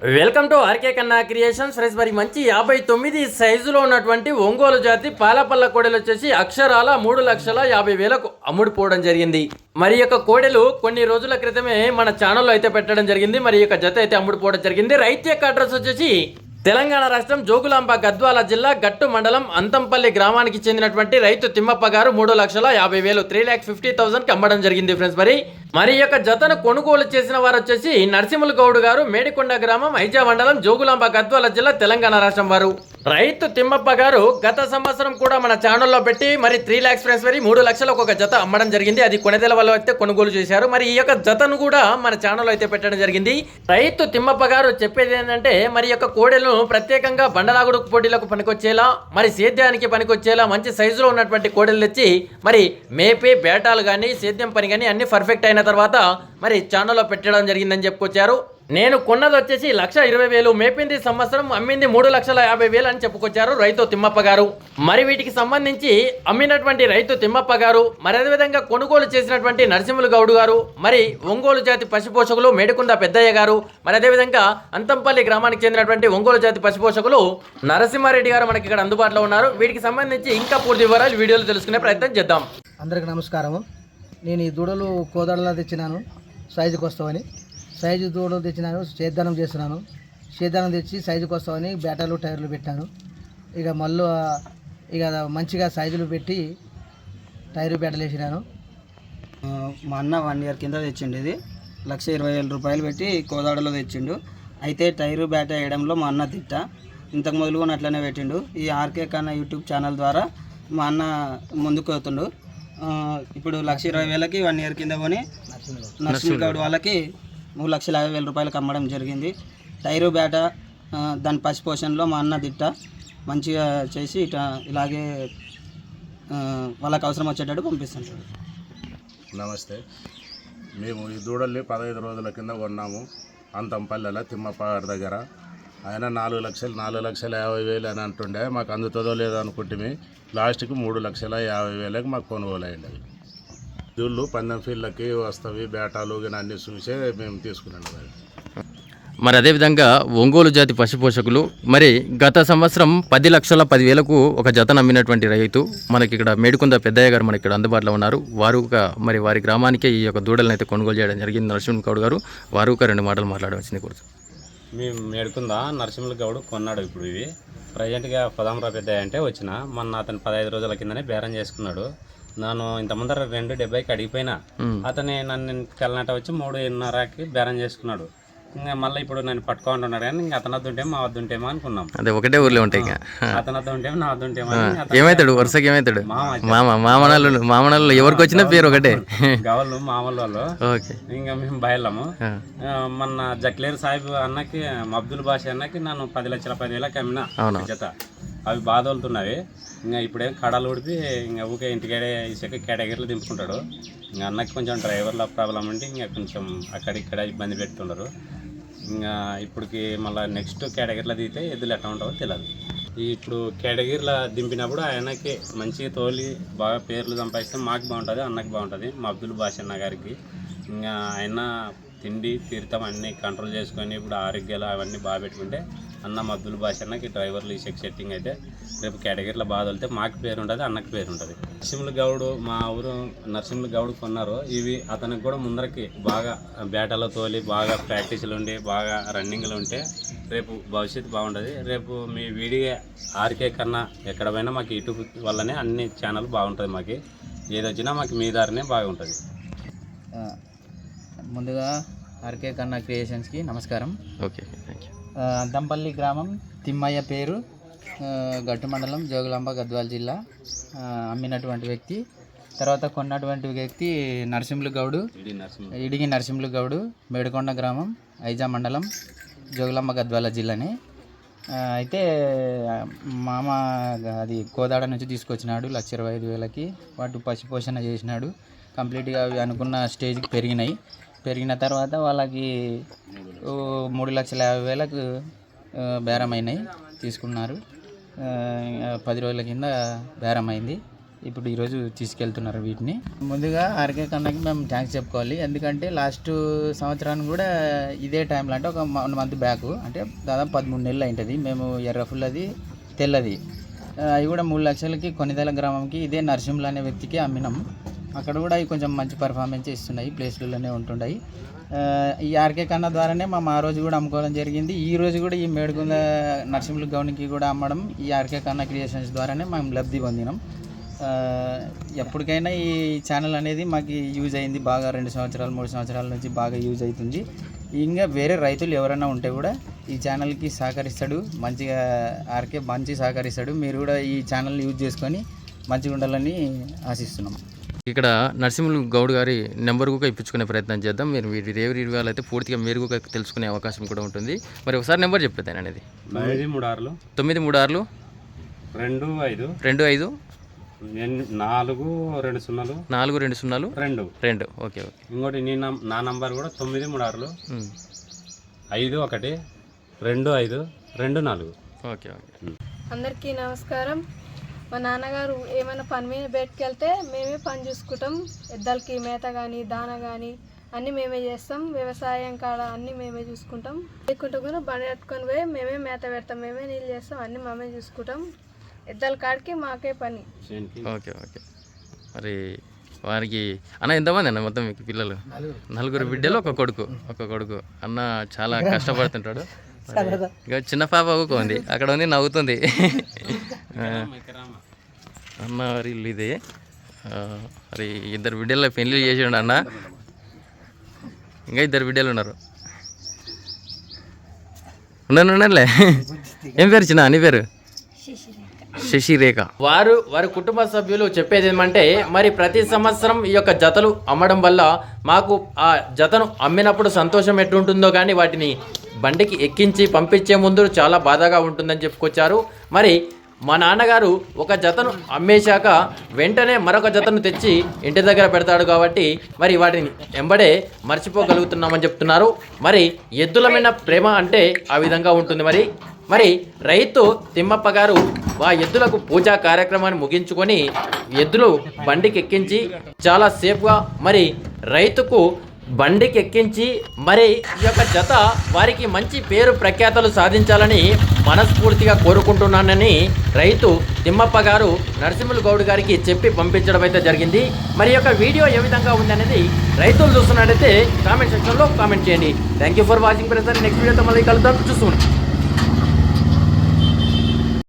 Welcome to RK Kanna creations. Friends మరి మంచి యాభై తొమ్మిది సైజులో ఉన్నటువంటి ఒంగోలు జాతి పాలపల్ల కోడెలు వచ్చేసి అక్షరాల మూడు లక్షల యాభై వేలకు అమ్ముడుపోవడం జరిగింది. మరి యొక్క కోడెలు కొన్ని రోజుల క్రితమే మన ఛానల్లో అయితే పెట్టడం జరిగింది. మరి యొక్క జత అయితే అమ్ముడుపోవడం జరిగింది. రైతు యొక్క అడ్రస్ వచ్చేసి తెలంగాణ రాష్ట్రం జోగులాంబ గద్వాల జిల్లా గట్టు మండలం అంతంపల్లి గ్రామానికి చెందినటువంటి రైతు తిమ్మప్ప గారు మూడు లక్షల యాభై వేలు త్రీ ల్యాక్ ఫిఫ్టీ థౌసండ్కి అమ్మడం జరిగింది ఫ్రెండ్స్ మరి మరి యొక్క జతను కొనుగోలు చేసిన వారు వచ్చేసి నరసింహుల గౌడ్ గారు మేడికొండ గ్రామం ఐజా మండలం జోగులాంబ గద్వాల జిల్లా తెలంగాణ రాష్ట్రం వారు. రైతు తిమ్మప్ప గారు గత సంవత్సరం కూడా మన ఛానల్లో పెట్టి మరి త్రీ ల్యాక్స్ ఫ్రెండ్స్ మరి మూడు లక్షలకు ఒక జత అమ్మడం జరిగింది. అది కొనదెల వల్ల అయితే కొనుగోలు చేశారు. మరి ఈ యొక్క జతను కూడా మన ఛానల్లో అయితే పెట్టడం జరిగింది. రైతు తిమ్మప్ప గారు చెప్పేది ఏంటంటే మరి యొక్క కోడెలను ప్రత్యేకంగా బండలాగుడు పోటీలకు పనికొచ్చేలా మరి సేద్యానికి పనికొచ్చేలా మంచి సైజులో ఉన్నటువంటి కోడెలు తెచ్చి మరి మేపే బేటాలు కానీ సేద్యం పని కానీ అన్ని పర్ఫెక్ట్ అయిన తర్వాత మరి ఛానల్లో పెట్టడం జరిగిందని చెప్పుకొచ్చారు. నేను కొన్నది వచ్చేసి లక్ష ఇరవై వేలు మేపింది సంవత్సరం అమ్మింది మూడు లక్షల యాభై వేలు అని చెప్పుకొచ్చారు రైతు తిమ్మప్ప గారు. మరి వీటికి సంబంధించి అమ్మినటువంటి రైతు తిమ్మప్ప గారు మరి అదేవిధంగా కొనుగోలు చేసినటువంటి నరసింహులు గౌడ్ గారు మరి ఒంగోలు జాతి పశుపోషకులు మేడుకుంద పెద్దయ్య గారు మరి అదేవిధంగా అంతంపల్లి గ్రామానికి చెందినటువంటి ఒంగోలు జాతి పశుపోషకులు నరసింహారెడ్డి గారు మనకి ఇక్కడ అందుబాటులో ఉన్నారు. వీటికి సంబంధించి ఇంకా పూర్తి వివరాలు వీడియోలో తెలుసుకునే ప్రయత్నం చేద్దాం. అందరికి నమస్కారం నేను ఈ దూడలు కోదాడలా తెచ్చినాను. సైజుకి వస్తామని సైజు దూడలు తెచ్చినాను సేద్దానం చేస్తున్నాను. సేద్దానం తెచ్చి సైజుకి వస్తామని బ్యాటర్లు టైర్లు పెట్టాను. ఇక మళ్ళీ ఇక మంచిగా సైజులు పెట్టి టైరు బ్యాటర్లు వేసినాను. మా అన్న వన్ ఇయర్ కింద తెచ్చిండు ఇది. లక్ష ఇరవై వేల రూపాయలు పెట్టి కోదాడలో తెచ్చిండు. అయితే టైరు బ్యాట వేయడంలో మా అన్న తిట్ట. ఇంతకు మొదలు కూడా అట్లనే పెట్టిండు. ఈ ఆర్కే కన్నా యూట్యూబ్ ఛానల్ ద్వారా మా అన్న ముందుకు పోతుండు. ఇప్పుడు లక్ష ఇరవై వేలకి వన్ ఇయర్ కింద కొని నర్సింగ్ గౌడ్ వాళ్ళకి మూడు లక్షల యాభై వేల రూపాయలకు అమ్మడం జరిగింది. టైరు బ్యాట ఆ, దాని పసి మా అన్న తిట్ట మంచిగా చేసి ఇట ఇలాగే వాళ్ళకి అవసరం వచ్చేటట్టు పంపిస్తుంటాడు. నమస్తే. మేము ఈ దూడల్ని పదహైదు రోజుల కింద కొన్నాము. అంతంపల్లెల తిమ్మప్ప గారి దగ్గర. ఆయన నాలుగు లక్షలు నాలుగు లక్షల యాభై వేలు అని అంటుండే. మాకు అందుతుందో లేదో అనుకుంటే లాస్ట్కి మూడు లక్షల యాభై వేలకు మాకు కొనుగోలు అయ్యింది అవి దూళ్ళు పందెం ఫీల్డ్లకి వస్తవి బేటాలు కానీ అన్నీ చూసే మేము తీసుకున్నాం అది మరి అదేవిధంగా ఒంగోలు జాతి పశుపోషకులు మరి గత సంవత్సరం పది లక్షల పదివేలకు ఒక జత నమ్మినటువంటి రైతు మనకి ఇక్కడ మేడుకుంద పెద్దయ్య గారు మనకి ఇక్కడ అందుబాటులో ఉన్నారు. వారు ఒక మరి వారి గ్రామానికి ఈ యొక్క దూడలను అయితే కొనుగోలు చేయడం జరిగింది నరసింహ గౌడ్ గారు. వారు ఒక రెండు మాటలు మాట్లాడవలసింది కూర్చో. మేము మేడుకుందా నరసింహుల గౌడ్ కొన్నాడు ఇప్పుడు ఇవి. ప్రజెంట్గా పదామరా పెద్ద అంటే వచ్చిన. మొన్న అతను పదహైదు రోజుల కిందనే బేరం చేసుకున్నాడు. నేను ఇంత ముందర రెండు డెబ్బైకి అడిగిపోయినా అతని నన్ను కెళ్ళనట వచ్చి మూడు ఎన్నరకి బేరం చేసుకున్నాడు. ఇంకా మళ్ళీ ఇప్పుడు నన్ను పట్టుకోంటున్నాడు కానీ ఇంకా అతను ఉంటే మా వద్ద ఉంటేమో అనుకున్నాం. అదే ఒకటే ఊర్లో ఉంటాయి ఇంకా. అతను వద్ద ఉంటేమో నా అతను ఏమవుతాడు వరుసకి ఏమవుతాడు మామ మామ మామనాలు మామనాలు ఎవరికి వచ్చినా పేరు ఒకటే. గవళ్ళు మామూలు వాళ్ళు. ఓకే. ఇంకా మేము బయలుము. మొన్న జక్లేరు సాహిబ్ అన్నకి అబ్దుల్ బాషా అన్నకి నన్ను పది లక్షల పదివేలకు అమ్మిన జత అవి బాధలుతున్నవి ఇంకా ఇప్పుడేం కడలు ఉడిపి ఇంకా ఊకే ఇంటికాడే ఇసుక కేటగిరీలు దింపుకుంటాడు. ఇంకా అన్నకి కొంచెం డ్రైవర్ల ప్రాబ్లం ఉంటే ఇంకా కొంచెం అక్కడిక్కడ ఇబ్బంది పెడుతున్నారు ఇంకా ఇప్పటికి మళ్ళీ నెక్స్ట్ కేటగిరీలో దిగితే ఎద్దులు ఎట్లా ఉంటావో తెలియదు ఇప్పుడు కేటగిరీలో దింపినప్పుడు ఆయనకి మంచిగా తోలి బాగా పేర్లు సంపాదిస్తే మాకు బాగుంటుంది అన్నకి బాగుంటుంది మా అబ్దుల్ బాషన్న గారికి. ఇంకా ఆయన తిండి తీర్థం అన్నీ కంట్రోల్ చేసుకొని ఇప్పుడు ఆరోగ్యాలు అవన్నీ బాగా పెట్టుకుంటే అన్న మా అబ్దుల్ బాషన్నకి డ్రైవర్లు ఈ చెక్ సెట్టింగ్ అయితే రేపు కేటగిరీలో బాధ వెళ్తే మాకు పేరు ఉంటుంది అన్నకి పేరు ఉంటుంది. నరసింహుల గౌడు మా ఊరు నరసింహుల గౌడు కొన్నారు. ఇవి అతనికి కూడా ముందరకి బాగా బేటలో తోలి బాగా ప్రాక్టీసులు ఉండి బాగా రన్నింగ్లు ఉంటే రేపు భవిష్యత్తు బాగుంటుంది. రేపు మీ వీడియో ఆర్కే కన్నా ఎక్కడ పోయినా మాకు యూట్యూబ్ వల్లనే అన్ని ఛానల్ బాగుంటుంది మాకు. ఏది వచ్చినా మాకు మీ దారినే బాగుంటుంది. ముందుగా ఆర్కే కన్నా క్రియేషన్స్కి నమస్కారం. ఓకే థ్యాంక్ యూ అంతంపల్లి గ్రామం తిమ్మయ్య పేరు. గట్టు మండలం జోగులాంబ గద్వాల జిల్లా. అమ్మినటువంటి వ్యక్తి. తర్వాత కొన్నటువంటి వ్యక్తి నరసింహులు గౌడు. ఇడిగి నరసింహులు గౌడు. మేడుకొండ గ్రామం ఐజా మండలం జోగులాంబ గద్వాల జిల్లానే. అయితే మామ అది కోదాడ నుంచి తీసుకొచ్చినాడు. లక్ష ఇరవై ఐదు వేలకి. వాటి పశుపోషణ చేసినాడు. కంప్లీట్గా అవి అనుకున్న స్టేజ్కి పెరిగినాయి. పెరిగిన తర్వాత వాళ్ళకి మూడు లక్షల యాభై వేలకు బేరమైనాయి తీసుకున్నారు. పది రోజుల కింద బేరం అయింది ఇప్పుడు ఈరోజు తీసుకెళ్తున్నారు వీటిని. ముందుగా ఆర్కే కన్నకి మేము థ్యాంక్స్ చెప్పుకోవాలి. ఎందుకంటే లాస్ట్ సంవత్సరానికి కూడా ఇదే టైంలో అంటే ఒక వన్ మంత్ బ్యాక్. అంటే దాదాపు పదమూడు నెలలు అయింటుంది. మేము ఎర్రఫుల్లది తెల్లది. అవి కూడా మూడు లక్షలకి కొనిదల గ్రామంకి ఇదే నరసింహులు అనే వ్యక్తికి అమ్మినాం. అక్కడ కూడా అవి కొంచెం మంచి పర్ఫార్మెన్స్ ఇస్తున్నాయి. ప్లేస్లలోనే ఉంటున్నాయి ఈ ఆర్కే కన్నా ద్వారానే మేము ఆ రోజు కూడా అమ్ముకోవడం జరిగింది. ఈ రోజు కూడా ఈ మేడుగుంద నరసింహులు గౌనికి కూడా అమ్మడం ఈ ఆర్కే కన్నా క్రియేషన్స్ ద్వారానే మేము లబ్ధి పొందినాం. ఎప్పటికైనా ఈ ఛానల్ అనేది మాకు యూజ్ అయింది. బాగా రెండు సంవత్సరాలు మూడు సంవత్సరాల నుంచి బాగా యూజ్ అవుతుంది ఇంకా వేరే రైతులు ఎవరైనా ఉంటే కూడా ఈ ఛానల్కి సహకరిస్తాడు. మంచిగా ఆర్కే మంచి సహకరిస్తాడు. మీరు కూడా ఈ ఛానల్ యూజ్ చేసుకొని మంచిగా ఉండాలని ఆశిస్తున్నాం. ఇక్కడ నరసింహులు గౌడ్ గారి నెంబర్ కూడా ఇప్పించుకునే ప్రయత్నం చేద్దాం. మీరు వీరి రేవరి వివరాలు అయితే పూర్తిగా మీరు కూడా తెలుసుకునే అవకాశం కూడా ఉంటుంది. మరి ఒకసారి నెంబర్ చెప్పేదాన్ని అనేది. తొమ్మిది మూడు ఆరులు. తొమ్మిది మూడు ఆరులు. రెండు ఐదు. రెండు ఐదు. ఎన్- నాలుగు రెండు సున్నాలు. నాలుగు రెండు సున్నాలు. రెండు. రెండు. Okay okay. ఇంకోటి నీ నం- నా నంబర్ కూడా తొమ్మిది మూడు ఆరులు. ఐదు ఒకటి రెండు ఐదు రెండు నాలుగు. Okay okay. అందరికీ నమస్కారం. మా నాన్నగారు ఏమైనా పని మీద బయటకు వెళ్తే మేమే పని చూసుకుంటాం. ఎద్దలకి మేత కానీ దాన కానీ అన్నీ మేమే చేస్తాం. వ్యవసాయం కాడ అన్నీ మేమే చూసుకుంటాం. లేకుంటే కూడా బండి కట్టుకొని పోయి మేమే మేత పెడతాం. మేమే నీళ్ళు చేస్తాం. అన్నీ మేమే చూసుకుంటాం. ఎద్దల కాడికి మాకే పని. Okay okay. మరి వారికి అన్న ఎంతమంది అన్న మొత్తం మీకు పిల్లలు? నలుగురు బిడ్డలు ఒక కొడుకు. ఒక కొడుకు. అన్న చాలా కష్టపడుతుంటాడు. ఇక చిన్న పాప ఊరుకోంది అక్కడ ఉంది నవ్వుతుంది. అన్న మరి ఇల్లు ఇది. మరి ఇద్దరు బిడ్డల పెళ్ళి చేసిండు అన్న. ఇంకా ఇద్దరు బిడ్డలు ఉన్నారు. ఉన్నాను ఉన్నానులే. ఏం పేరు చిన్న? నీ పేరు? శశిరేఖ. వారు వారి కుటుంబ సభ్యులు చెప్పేది ఏమంటే మరి ప్రతి సంవత్సరం ఈ యొక్క జతలు అమ్మడం వల్ల మాకు ఆ జతను అమ్మినప్పుడు సంతోషం ఎట్లుంటుందో కానీ వాటిని బండికి ఎక్కించి పంపించే ముందు చాలా బాధగా ఉంటుందని చెప్పుకొచ్చారు. మరి మా నాన్నగారు ఒక జతను అమ్మేశాక వెంటనే మరొక జతను తెచ్చి ఇంటి దగ్గర పెడతాడు కాబట్టి మరి వాటిని ఎంబడే మర్చిపోగలుగుతున్నామని చెప్తున్నారు. మరి ఎద్దులమైన ప్రేమ అంటే ఆ విధంగా ఉంటుంది మరి. మరి రైతు తిమ్మప్ప గారు ఆ ఎద్దులకు పూజా కార్యక్రమాన్ని ముగించుకొని ఎద్దులు బండికి ఎక్కించి చాలా సేఫ్గా మరి రైతుకు బండికి ఎక్కించి మరి ఈ యొక్క జత వారికి మంచి పేరు ప్రఖ్యాతలు సాధించాలని మనస్ఫూర్తిగా కోరుకుంటున్నానని రైతు తిమ్మప్ప గారు నరసింహులు గౌడ్ గారికి చెప్పి పంపించడం అయితే జరిగింది. మరి యొక్క వీడియో ఏ విధంగా ఉంది అనేది రైతులు చూస్తున్నట్టయితే కామెంట్ సెక్షన్లో కామెంట్ చేయండి. Thank you for watching present next వీడియోతో మళ్ళీ కలుద్దాం. చూస్తున్నాం